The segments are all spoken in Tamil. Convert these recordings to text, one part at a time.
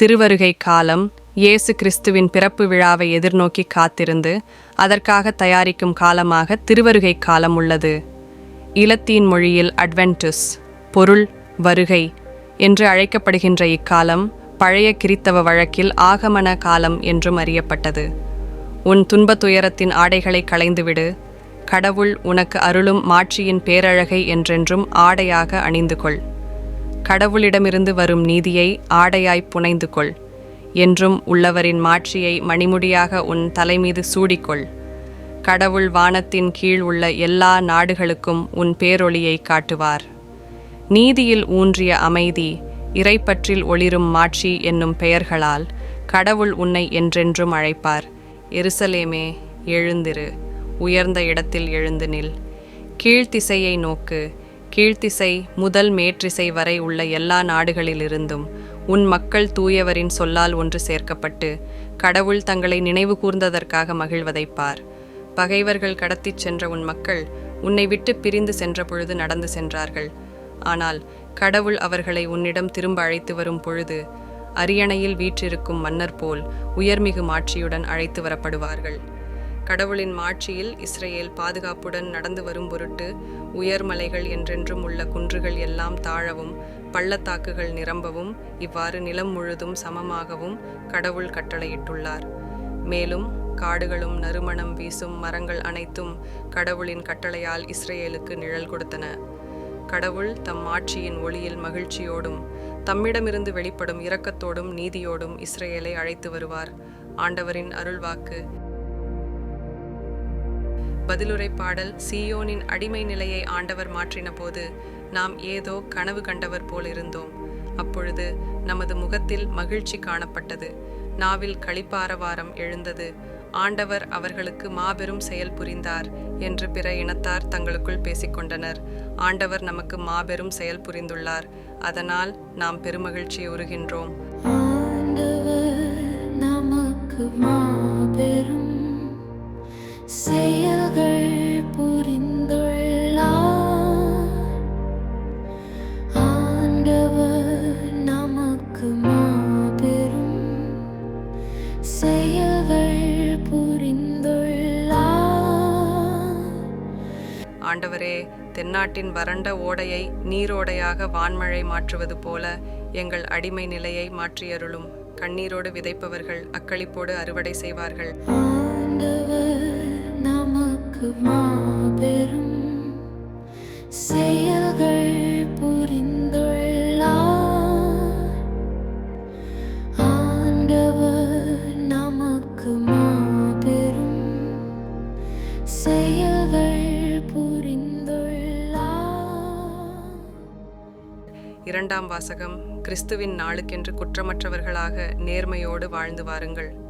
திருவருகை காலம் இயேசு கிறிஸ்துவின் பிறப்பு விழாவை எதிர்நோக்கி காத்திருந்து அதற்காக தயாரிக்கும் காலமாக திருவருகை காலம் உள்ளது. இலத்தீன் மொழியில் அட்வென்டஸ் பொருள் வருகை என்று அழைக்கப்படுகின்ற இக்காலம் பழைய கிறித்தவ வழக்கில் ஆகமன காலம் என்றும் அறியப்பட்டது. உன் துன்பத் துயரத்தின் ஆடைகளை களைந்துவிடு. கடவுள் உனக்கு அருளும் மாட்சியின் பேரழகை என்றென்றும் ஆடையாக அணிந்து கொள் கடவுளிடமிருந்து வரும் நீதியை ஆடையாய் புனைந்து கொள் என்றும் உள்ளவரின் மாட்சியை மணிமுடியாக உன் தலைமீது சூடிக்கொள். கடவுள் வானத்தின் கீழ் உள்ள எல்லா நாடுகளுக்கும் உன் பேரொளியை காட்டுவார். நீதியில் ஊன்றிய அமைதி இறைப்பற்றில் ஒளிரும் மாட்சி என்னும் பெயர்களால் கடவுள் உன்னை என்றென்றும் அழைப்பார். எருசலேமே எழுந்திரு. உயர்ந்த இடத்தில் எழுந்து நில். கீழ்த்திசையை நோக்கு. கீழ்த்திசை முதல் மேற்றிசை வரை உள்ள எல்லா நாடுகளிலிருந்தும் உன் மக்கள் தூயவரின் சொல்லால் ஒன்று சேர்க்கப்பட்டு கடவுள் தங்களை நினைவு கூர்ந்ததற்காக மகிழ்வதைப் பார். பகைவர்கள் கடத்திச் சென்ற உன் மக்கள் உன்னை விட்டு பிரிந்து சென்ற பொழுது நடந்து சென்றார்கள். ஆனால் கடவுள் அவர்களை உன்னிடம் திரும்ப அழைத்து வரும் பொழுது அரியணையில் வீற்றிருக்கும் மன்னர் போல் உயர்மிகு மாட்சியுடன் அழைத்து வரப்படுவார்கள். கடவுளின் மாட்சியில் இஸ்ரேல் பாதுகாப்புடன் நடந்து வரும் பொருட்டு உயர்மலைகள் என்றென்றும் உள்ள குன்றுகள் எல்லாம் தாழவும் பள்ளத்தாக்குகள் நிரம்பவும் இவ்வாறு நிலம் முழுதும் சமமாகவும் கடவுள் கட்டளையிட்டுள்ளார். மேலும் காடுகளும் நறுமணம் வீசும் மரங்கள் அனைத்தும் கடவுளின் கட்டளையால் இஸ்ரேலுக்கு நிழல் கொடுத்தன. கடவுள் தம் ஆட்சியின் ஒளியில் மகிழ்ச்சியோடும் தம்மிடமிருந்து வெளிப்படும் இரக்கத்தோடும் நீதியோடும் இஸ்ரேலை அழைத்து வருவார். ஆண்டவரின் அருள்வாக்கு. பதிலுரை பாடல் சீயோனின் அடிமை நிலையை ஆண்டவர் மாற்றின போது நாம் ஏதோ கனவு கண்டவர் போல் இருந்தோம் அப்பொழுது நமது முகத்தில் மகிழ்ச்சி காணப்பட்டது. நாவில் களிப்பாரவாரம் எழுந்தது. ஆண்டவர் அவர்களுக்கு மாபெரும் செயல் புரிந்தார் என்று பிற இனத்தார் தங்களுக்குள் பேசிக்கொண்டனர். ஆண்டவர் நமக்கு மாபெரும் செயல் புரிந்துள்ளார். அதனால் நாம் பெருமகிழ்ச்சி உறுகின்றோம். ஆண்டவர் நமக்கு மாபெரும் செயல்கள் புரிந்துள்ளார் ஆண்டவர் நமக்கு மாபெரும் செயல்கள் புரிந்துள்ளார் ஆண்டவரே தென்னாட்டின் வறண்ட ஓடையை நீரோடையாக வான்மழை மாற்றுவது போல எங்கள் அடிமை நிலையை மாற்றியருளும். கண்ணீரோடு விதைப்பவர்கள் அக்களிப்போடு அறுவடை செய்வார்கள். ஆண்டவர் நமக்கு மாபெரும் செயல்கள் புரிந்துள்ளார். ஆண்டவர் நமக்கு மாபெரும் செயல்கள் புரிந்துள்ளார். இரண்டாம் வாசகம் கிறிஸ்துவின் நாளுக்கென்று குற்றமற்றவர்களாக நேர்மையோடு வாழ்ந்து வாருங்கள்.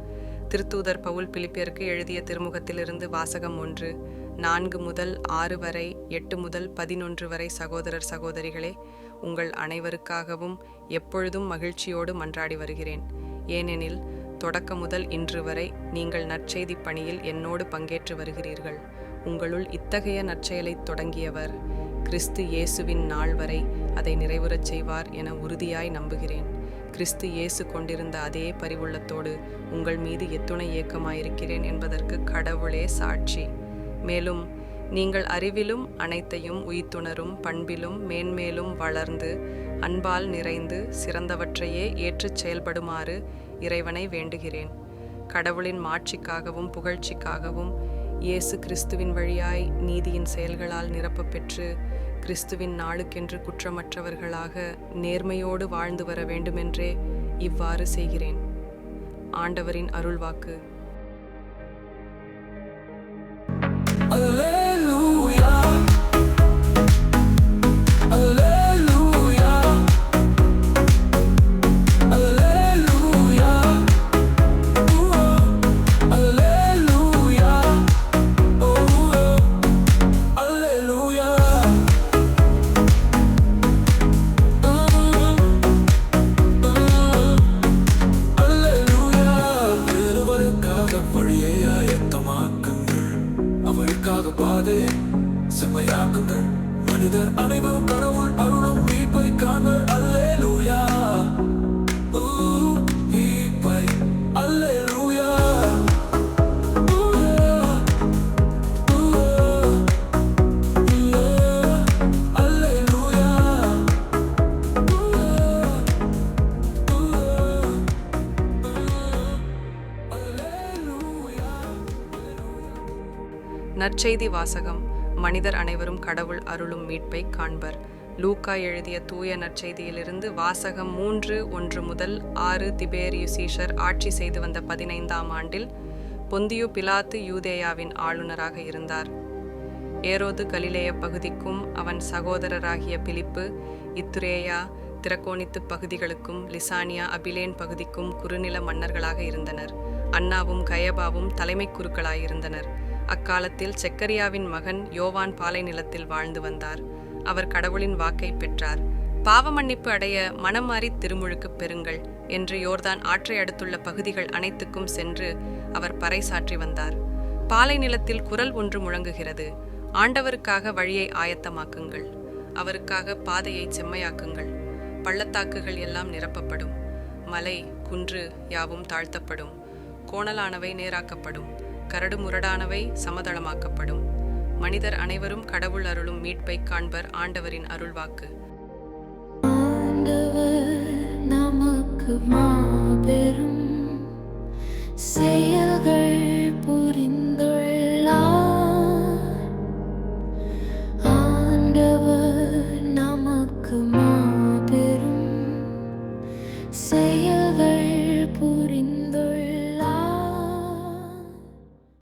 திருத்தூதர் பவுல் பிலிப்பியருக்கு எழுதிய திருமுகத்திலிருந்து வாசகம் ஒன்று நான்கு முதல் ஆறு வரை எட்டு முதல் பதினொன்று வரை சகோதரர் சகோதரிகளே உங்கள் அனைவருக்காகவும் எப்பொழுதும் மகிழ்ச்சியோடு மன்றாடி வருகிறேன். ஏனெனில் தொடக்க முதல் இன்று வரை நீங்கள் நற்செய்தி பணியில் என்னோடு பங்கேற்று வருகிறீர்கள். உங்களுள் இத்தகைய நற்செயலைத் தொடங்கியவர் கிறிஸ்து இயேசுவின் நாள் வரை அதை நிறைவுறச் செய்வார் என உறுதியாய் நம்புகிறேன். கிறிஸ்து இயேசு கொண்டிருந்த அதே பரிவுள்ளத்தோடு உங்கள் மீது எத்துணை ஏக்கமாயிருக்கிறேன் என்பதற்கு கடவுளே சாட்சி. மேலும் நீங்கள் அறிவிலும் அனைத்தையும் உயிர்த்துணரும் பண்பிலும் மேன்மேலும் வளர்ந்து அன்பால் நிறைந்து சிறந்தவற்றையே ஏற்றுச் செயல்படுமாறு இறைவனை வேண்டுகிறேன். கடவுளின் மாட்சிக்காகவும் புகழ்ச்சிக்காகவும் இயேசு கிறிஸ்துவின் வழியாய் நீதியின் செயல்களால் நிரப்பப்பெற்று கிறிஸ்துவின் நாளுக்கென்று குற்றமற்றவர்களாக நேர்மையோடு வாழ்ந்து வர வேண்டுமென்றே இவ்வாறு செய்கிறேன் ஆண்டவரின் அருள்வாக்கு Alleluia. அனைவரும் கடவுள் அருளும் மீட்பை காண்பர். அல்லே லூயா மீட்பை. அல்லே லூயா நற்செய்தி வாசகம். மனிதர் அனைவரும் கடவுள் அருளும் மீட்பை காண்பர். லூக்கா எழுதிய தூய நற்செய்தியிலிருந்து வாசகம் மூன்று ஒன்று முதல் ஆறு திபேரியுசீஷர் ஆட்சி செய்து வந்த பதினைந்தாம் ஆண்டில் பொந்தியு பிலாத்து யூதேயாவின் ஆளுநராக இருந்தார். ஏரோது கலிலேய பகுதிக்கும் அவன் சகோதரராகிய பிலிப்பு இத்துரேயா திரக்கோணித்து பகுதிகளுக்கும் லிசானியா அபிலேன் பகுதிக்கும் குறுநில மன்னர்களாக இருந்தனர். அன்னாவும் கயபாவும் தலைமை குருக்களாயிருந்தனர். அக்காலத்தில் செக்கரியாவின் மகன் யோவான் பாலை நிலத்தில் வாழ்ந்து வந்தார். அவர் கடவுளின் வாக்கை பெற்றார். பாவ மன்னிப்பு அடைய மனம் மாறி திருமுழுக்கு பெறுங்கள் என்று யோர்தான் ஆற்றை அடுத்துள்ள பகுதிகள் அனைத்துக்கும் சென்று அவர் பறைசாற்றி வந்தார். பாலை நிலத்தில் குரல் ஒன்று முழங்குகிறது. ஆண்டவருக்காக வழியை ஆயத்தமாக்குங்கள். அவருக்காக பாதையை செம்மையாக்குங்கள். பள்ளத்தாக்குகள் எல்லாம் நிரப்பப்படும். மலை குன்று யாவும் தாழ்த்தப்படும். கோணலானவை நேராக்கப்படும். கரடு முரடானவை சமதளமாக்கப்படும். மனிதர் அனைவரும் கடவுள் அருளும் மீட்பை காண்பர் ஆண்டவரின் அருள்வாக்கு. நமக்கு மாபெரும் செயல்கள்